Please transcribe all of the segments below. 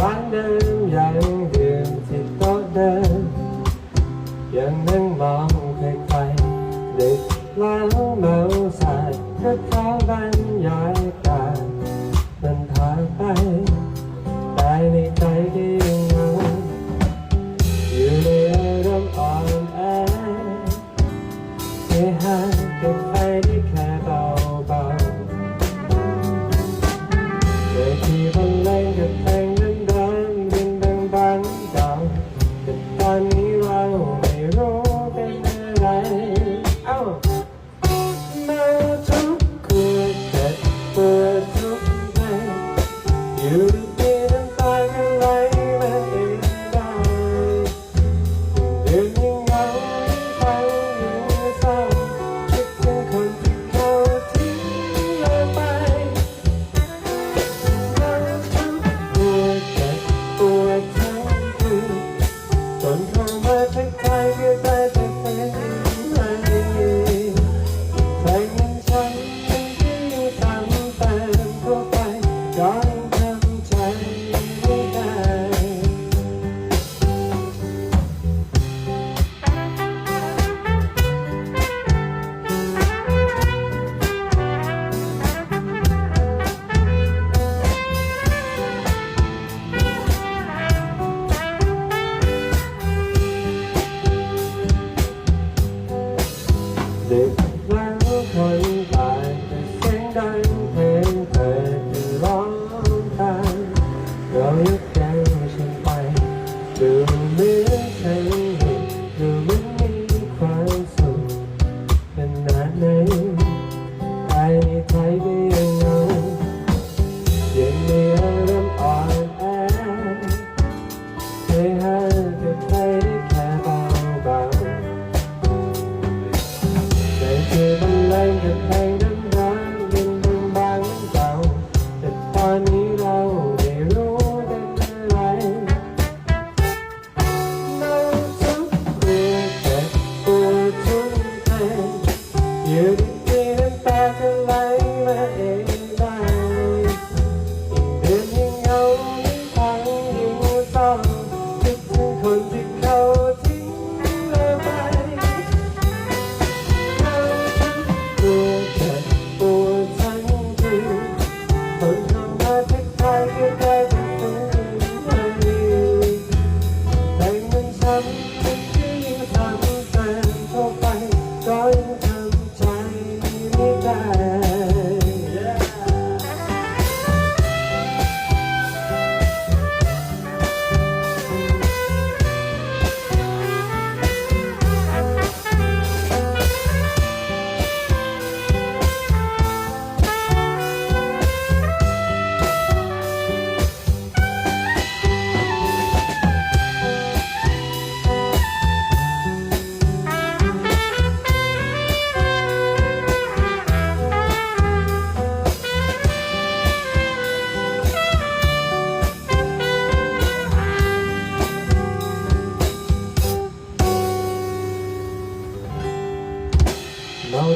วานเดิมยังดื่มที่โต๊ะเดิมยังนั่งมองใครๆเด็กแล้วเมาสายก็เขาบรรยายการมันพาไปตายในใจที่เหงาอยู่ในอารมณ์อ่อนแอไม่หายเป็นไปได้แค่เบา have. love.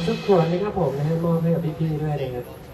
ชุดขวดนะครับผมนะฮะมอบให้กับพี่ๆด้วยนะครับ